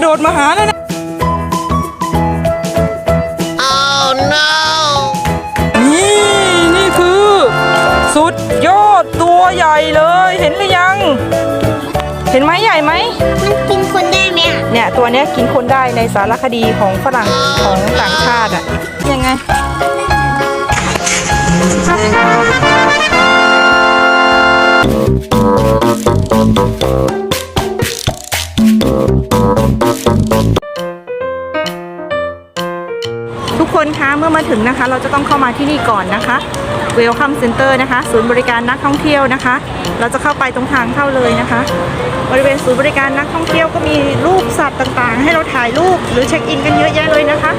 ระโดดมาหาแล้วนะนี่นี่คือ สุดยอดตัวใหญ่เลยเห็นหรือยัง เห็นไหมใหญ่ไหม มันกินคนได้ไหมอะเนี่ยตัวเนี้ยกินคนได้ในสารคดีของฝรั่งของต่างชาติอะยังไง มาถึงนะคะ เราจะต้องเข้ามาที่นี่ก่อนนะคะ Welcome Center นะคะ ศูนย์บริการนักท่องเที่ยวนะคะ เราจะเข้าไปตรงทางเข้าเลยนะคะ บริเวณศูนย์บริการนักท่องเที่ยวก็มีรูปสัตว์ต่างๆ ให้เราถ่ายรูปหรือเช็คอินกันเยอะแยะเลยนะคะ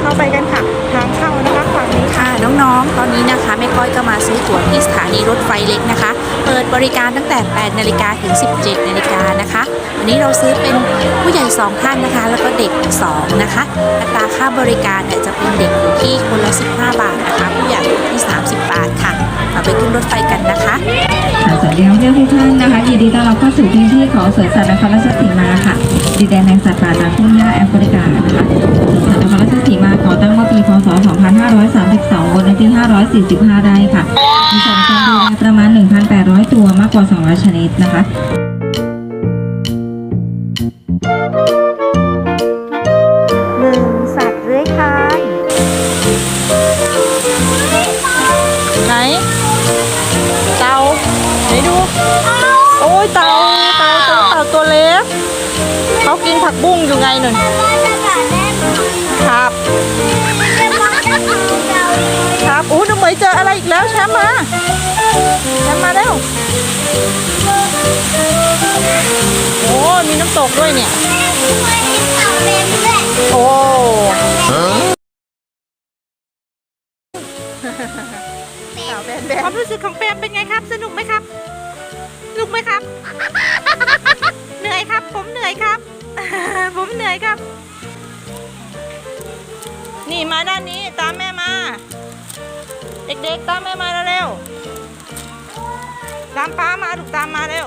เข้าไปกันค่ะ น้องๆ ตอนนี้นะคะแม่ก้อยก็มาซื้อตั๋วที่สถานีรถไฟเล็กนะคะ เปิดบริการตั้งแต่ 8 นาฬิกาถึง 17 นาฬิกานะคะ วันนี้เราซื้อเป็นผู้ใหญ่ 2 ท่านนะคะ แล้วก็เด็ก 2 นะคะ อัตราค่าบริการเนี่ยจะเป็นเด็กอยู่ที่คนละ 15 บาทนะคะ ผู้ใหญ่อยู่ที่ 30 บาทค่ะมาไปขึ้นรถไฟกันนะคะสวัสดีนักท่องเที่ยวทุกท่านนะคะยินดีต้อนรับเข้าสู่พื้นที่ของสวนสัตว์นครราชสีมาค่ะดินแดนแห่งสัตว์ป่าจากทุ่งหญ้าแอฟริกานะคะ 45 ไร่ค่ะ มีสัตว์การดูแลประมาณ 1,800 ตัวมากกว่า 200 ชนิดนะคะหนึ่งสัตว์เลื้อนไหน เต่าไหนดู โอ้ยเต่าเต่าเต่าตัวเล็กเขากินผักบุ้งอยู่ไงหนึ่งครับ ครับ โอ้ เจออะไรอีกแล้วแชมป์มาแชมป์มาเร็วโอ้มีน้ำตกด้วยเนี่ยโอ้ความรู้สึกของเปรมเป็นไงครับ สนุกไหมครับสนุกไหมครับ เหนื่อยครับ ผมเหนื่อยครับ ผมเหนื่อยครับ นี่มาด้านนี้ตามแม่มา เด็กๆ ตามแม่มาเร็วๆตามป้ามาถูกตามมาเร็ว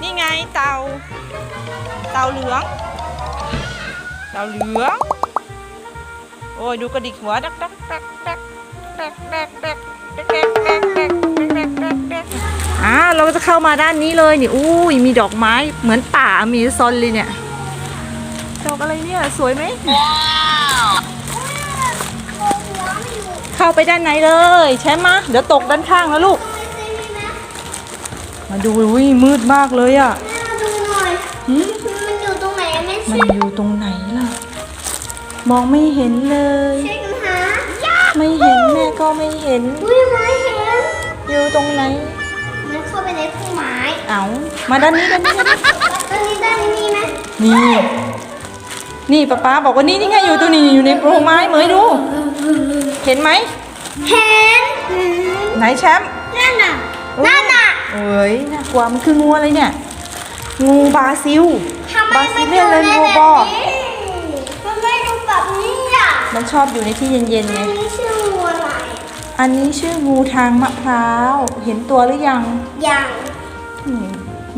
นี่ไงเต่า เต่าเหลือง เต่าเหลือง โอ้ยดูกระดิกหัวดักดักดักดักดักดักดักดักดักดักดักดักดักดักอ่าเราก็จะเข้ามาด้านนี้เลยนี่อุ้ยมีดอกไม้เหมือนป่าอเมีซอนเลยเนี่ย ดอกอะไรเนี่ย สวยไหม เข้าไปด้านไหนเลย ใช่ไหมะเดี๋ยวตกด้านข้างแล้วลูก มาดูอุ้ยมืดมากเลยอะดูหน่อยหืมมันอยู่ตรงไหนไม่มัใช่นอยู่ตรงไหนล่ะ มองไม่เห็นเลยใช่กันหายากไม่เห็นแม่ก็ไม่เห็น อุ้ยไม่เห็น อยู่ตรงไหน มันเข้าไปในพุ่มไม้เอามาด้านนี้ด้านนี้ด้านนี้ตอนนี้ด้านนี้ไหมนี่ นี่ป๊าป๊าบอกว่านี่นี่ไงอยู่ตัวนี้อยู่ในโพรงไม้เหมยดู เห็นไหมเห็นไหนแชมป์นั่นน่ะนั่นน่ะเอ้ยน่ากลัวมันคืองูอะไรเนี่ย งูบราซิลทำไมบรามัซินเลียนเลนโวบอมันไม่ดูแบบนี้อะมันชอบอยู่ในที่เย็นๆไงอันนี้ชื่อวัวอะไรอันนี้ชื่องูทางมะพร้าวเห็นตัวหรือยังอย่างอืม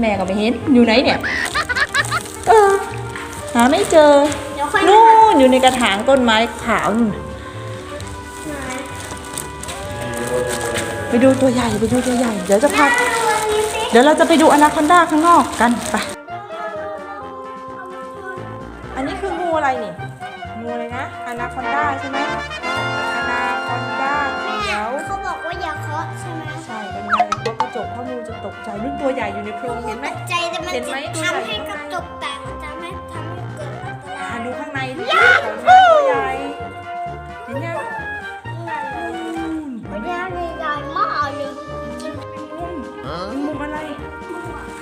แม่ก็ไม่เห็นอยู่ไหนเนี่ยเออหาไม่เจอเดี๋ยวค่อยนู่นอยู่ในกระถางต้นไม้ขาวนู่น ไปดูตัวใหญ่ไปดูตัวใหญ่ เดี๋ยวจะพา เดี๋ยวเราจะไปดูอนาคอนดาข้างนอกกันไป อันนี้คืองูอะไรนี่ งูอะไรนะ อนาคอนดาใช่ไหมอนาคอนดาเขียวเขาบอกว่าอย่าเคาะใช่ไหมใช่เป็นไงเพราะกระจกเพราะงูจะตกใจนี่ตัวใหญ่อยู่ในโพรงเห็นไหมตกใจแต่มันเห็นไหมจะทำให้กระจกแตกมันจะไม่ทำให้เกิดอันตอ่ารายดูข้างในดู อะไร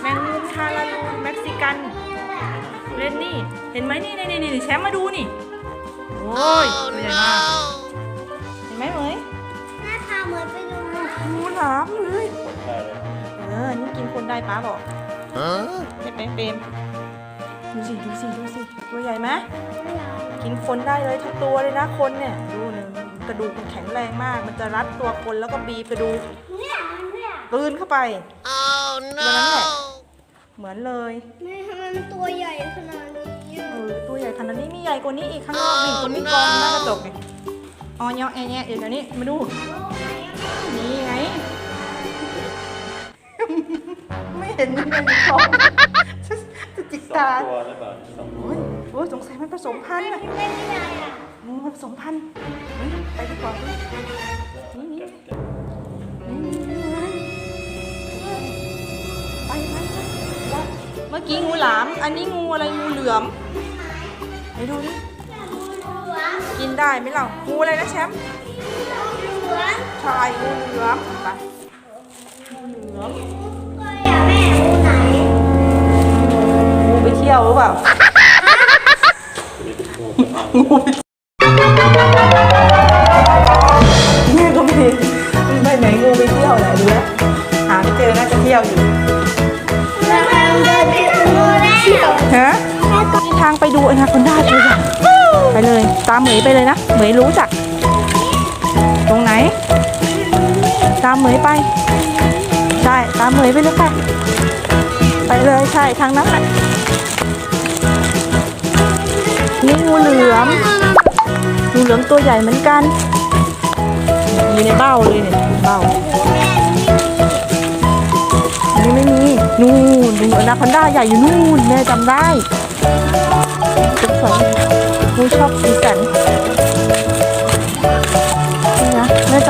แมงมุมทาราลูนเม็กซิกันเล่นนี่ เห็นไหมนี่นี่นี่นี่แชมป์มาดูนี่ โอ้ยตัวใหญ่มาก เห็นไหมเหมยหน้าตาเหมือนไปดูหนังงูหลามเลยเออนี่กินคนได้ป้าบอกเห็นไหมเปรมดูสิดูสิดูสิตัวใหญ่ไหมกินคนได้เลยทั้งตัวเลยนะคนเนี่ยดูหนึ่งกระดูกมันแข็งแรงมาก มันจะรัดตัวคนแล้วก็บีบกระดูกเนี่ยเนี่ยกลืนเข้าไปตั วนั้นแหละเหมือนเลยแม่ทำไมมันตัวใหญ่ขนาดนี้เออตัวใหญ่ขนาดนี้มีใหญ่กว่านี้อีกข้างนอกนี่ตัวนี้กองหน้ากระจกไงอ๋อยอแอะแอะเดี๋ยวนี้มาดู นี่ไง ไม่เห็นเลยในกล่องจะจิกตาตัวหรือเปล่าสองโอ้ยโอ้ยสงสัยมันผสมพันธุ์อะเล่นไม่ได้อะงูมันผสมพันธุ์เฮ้ยไปดีกว่านี่นี่นี่ มื่อกี้งูหลาม อันนี้งูอะไรงูเหลือมไปดูดิกินได้ไหมเรางูอะไรนะแชมป์ชายงูเหลือมไปงูเหลือมแม่งูไหนงูไปเที่ยวหรือเปล่าแเลยตามเหมยไปเลยนะเหมยรู้จัก ตรงไหน ตามเหมยไป ใช่ตามเหมยไปเลยไปไปเลยใช่ทางนั้นแหละนี่งูเหลือมงูเหลือมตัวใหญ่เหมือนกันอยู่ในเบ้าเลยเนี่ยเบ้าอันนี้ไม่มีนู่นดูอนาคอนด้าใหญ่อยู่นู่นแม่จำได้สงสัยงูชอบสีสัน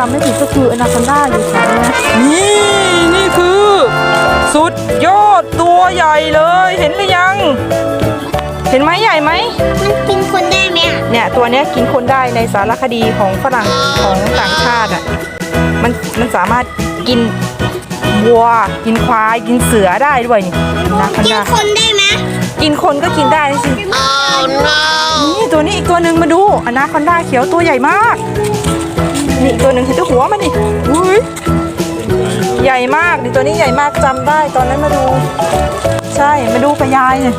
ำไม่ผิดก็คืออนาคอนด้าอยู่แถวนี้นะนี่นี่คือ สุดยอดตัวใหญ่เลยเห็นหรือยัง เห็นไหมใหญ่ไหมมันกินคนได้ไหมอะเนี่ยตัวเนี้ยกินคนได้ในสารคดีของฝรั่งของต่างชาติอะมันมันสามารถกินวัวกินควายกินเสือได้ด้วยนี่นะพันกินดาคนได้ไหมกินคนก็กินได้สินี่ตัวนี้อีกตัวหนึ่งมาดูอนาคอนดาเขียวตัวใหญ่มาก นี่ตัวหนึ่งเห็นตัวหัวมันดิอุ้ยใหญ่มากนี่ตัวนี้ใหญ่มากจำได้ตอนนั้นมาดู ใช่มาดูกับยายเนี่ย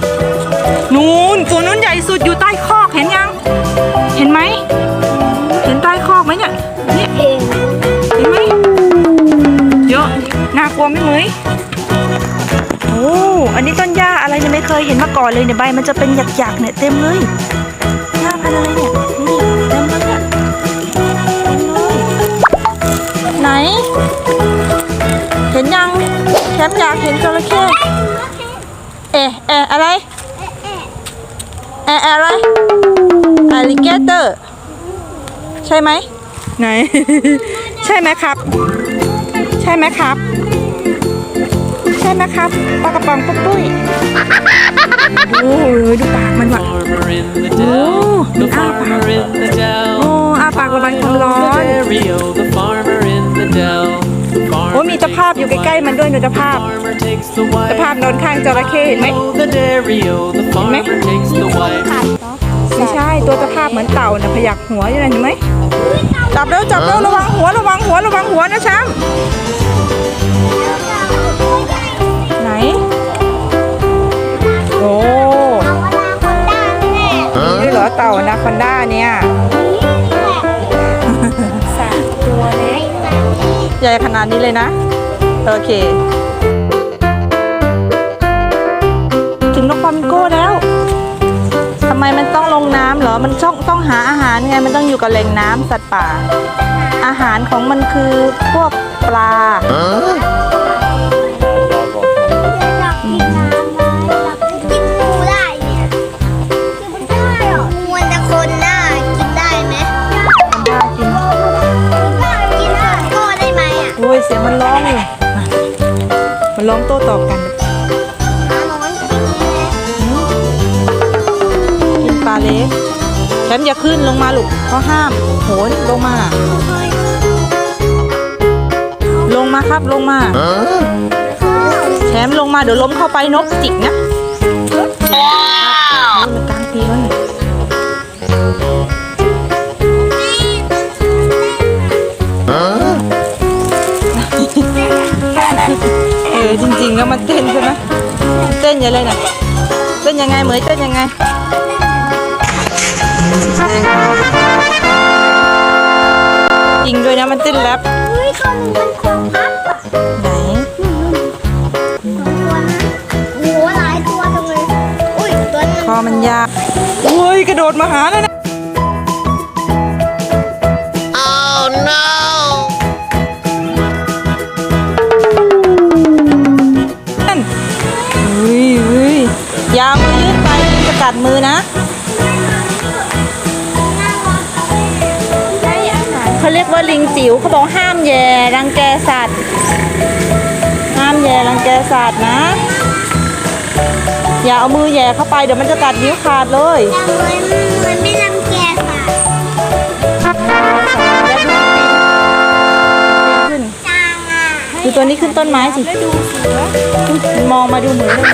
นู่นตัวนู้นใหญ่สุดอยู่ใต้คอกเห็นยัง เห็นไหมเห็นใต้คอกไหมเนี่ยเนี่ยเองเห็นไหมเยอะน่ากลัวไหมเหมยโอ้อันนี้ต้นหญ้าอะไรเนี่ยไม่เคยเห็นมาก่อนเลยเนี่ยใบมันจะเป็นหยักๆเนี่ยเต็มเลยหญ้าพันอะไรเนี่ยนี่ ไหน เห็นยังแชมป์อยากเห็นจระเข้เอะเอะอะไรเอะอะไร alligator ใช่ไหมไหน ใช่ไหมครับ ใช่ไหมครับ ใช่ไหมครับปลากระป๋องปุ๊บปุ้ยโอ้โหดูปากมันว่ะ farmer in the Oh, dell. The the farmer in the โอ้ dell. อาปากระบายความร้อน โอ้มีตะภาพอยู่ใกล้ๆมันด้วยดูตะภาพตะภาพนอนข้างจระเข้เห็นไหม Oh, the dairy, oh, the farmer takes the wife. ไม่ใช่ตัวตะภาพเหมือนเต่านะพยักหัวอยู่นะเห็นไหมจับเร็วจับเร็วระวังหัวระวังหัวระวังหัวนะช้างไหนโอ้นี่เหรอเต่านาคอนด้าเนี่ยตัวเล็ก ใหญ่ขนาดนี้เลยนะ โอเค ถึงนกฟลามิงโก้แล้วทำไมมันต้องลงน้ำเหรอ มันต้องต้องหาอาหารไง มันต้องอยู่กับแหล่งน้ำสัตว์ป่า อาหารของมันคือพวกปลา ร้องโต้ตอบกันหาน้อยกินได้ไหมกินปลาเล็กแชมป์อย่าขึ้นลงมาลูกเขาห้ามโหนลงมา ลงมาครับลงมาแชมป์ลงมาเดี๋ยวล้มเข้าไปนกจิกนะว้าวมันกลางตีน จริงๆแล้วมันเต้นใช่ไหมเต้นอย่างไรนะเต้นยังไงเหมยเต้นยังไงจริงด้วยนะมันเต้นแรปเฮ้ยคำมันควงพับอะไหนคอมันยาวโอ้ยกระโดดมาหาแล้วนะ ว่าลิงจิ๋วเขาบอกห้ามแย่รังแกสัตว์ ห้ามแย่รังแกสัตว์นะ อย่าเอามือแย่เข้าไปเดี๋ยวมันจะกัดนิ้วขาดเลยแต่เหมือนเหมือนไม่รังแกค่ะขึ้นจางอะดูตัวนี้ขึ้นต้นไม้สิมันมองมาดูเหมือนเลย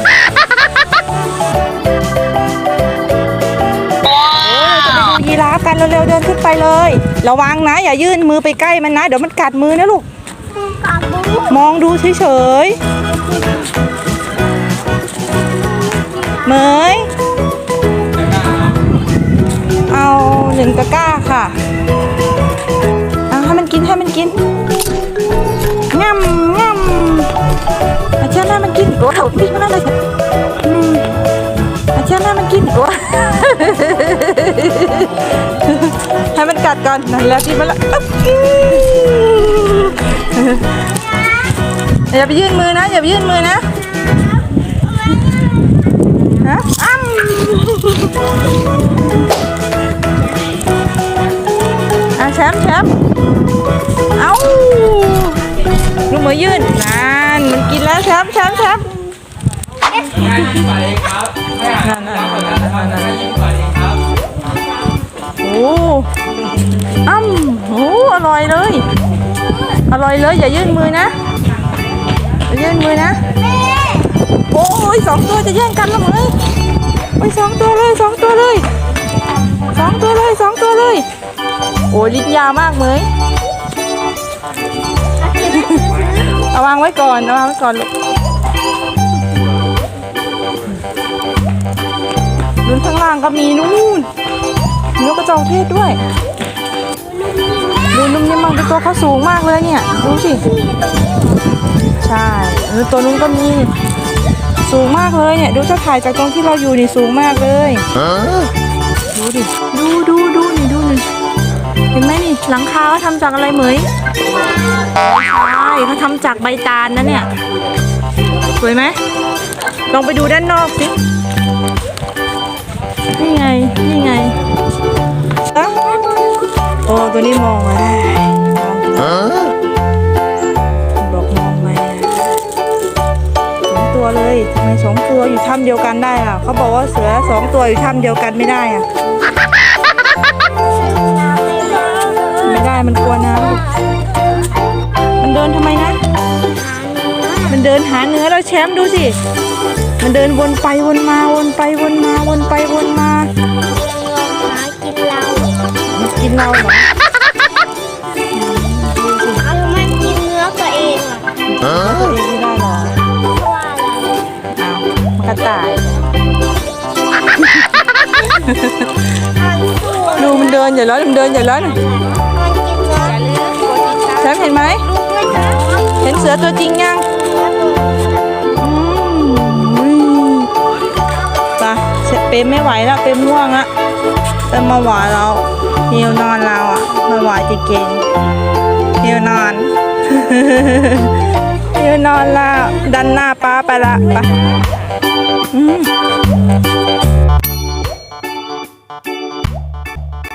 นเร็วๆเดินขึ้นไปเลย ระวังนะ อย่ายื่นมือไปใกล้มันนะ เดี๋ยวมันกัดมือนะลูกกับบูมองดูเฉยๆเหมยเอาหนึ่งตะกร้าค่ะเอาให้มันกินให้มันกินง่ำง่ำอาเช่นให้มันกินโอ้โหพี่มันอะไรอืมอาเช่นให้มันกินโอ้ให้มันกั ดก่อนนั่นแหล้วกินมาแล้วอ๊บอื้ออย่าไปยื่นมือนะ อย่าไปยื่นมือนะฮะอ้ำอะแชมป์แชมป์เอ้าลูกมือยื่นนั่นมันกินแล้วแชมป์แชมป์แชมป์นั่นนั่นนั่นนั่นนั่นโอ้ อ้ำโอ้อร่อยเลย อร่อยเลย อย่ายื่นมือนะอย่ายื่นมือนะ โอ้ยสองตัวจะแย่งกันแล้วเหมยโอ้ยสองตัวเลยสองตัวเลยสองตัวเลยสองตัวเลย โอ้ยลิ้นยาวมากเหมยเอาวางไว้ก่อนเอาวางไว้ก่อนลูกลุ้นข้างล่างก็มีนู่นมีนกกระจอกเทศด้วย นุ่มนิ่มมากตัวเขาสูงมากเลยเนี่ย ดูสิ ใช่ตัวนู้นก็มี สูงมากเลยเนี่ย ดูถ้าถ่ายจากตรงที่เราอยู่นี่สูงมากเลย ดูดิ ดูดูดูนี่ดูนี่เห็นไหมนี่ หลังคาเขาทำจากอะไรเหมยใช่เขาทำจากใบตาลนะเนี่ย สวยไหม ลองไปดูด้านนอกสิ นี่ไง นี่ไง ตัวนี้มองมาบอกมองมาสองตัวเลยทำไมสองตัวอยู่ถ้ำเดียวกันได้ล่ะเขาบอกว่าเสือสองตัวอยู่ถ้ำเดียวกันไม่ได้อะไม่ได้มันกลัวน้ำลูกมันเดินทำไมนะ มันเดินหาเนื้อแล้วแชมป์ดูสิมันเดินวนไปวนมาวนไปวนมาวนไปวนมาหากินเรามันกินเราเหรอ ตัวเองไม่ได้หรอเพราะว่าอะไรามันกระต่ายดูมันเดินอย่าร้อนมันเดินอย่าร้อนมันกินเนื้อแชมเห็นไหมเห็นเสือตัวจริงยังปเสร็จเปรมไม่ไหวแล้วเปรมง่วงละเปรมมาหวานเราหิวนอนเราอะมาหวานจริงๆหิวนอน ยืนนอนแล้วดันหน้าป้าไปละไป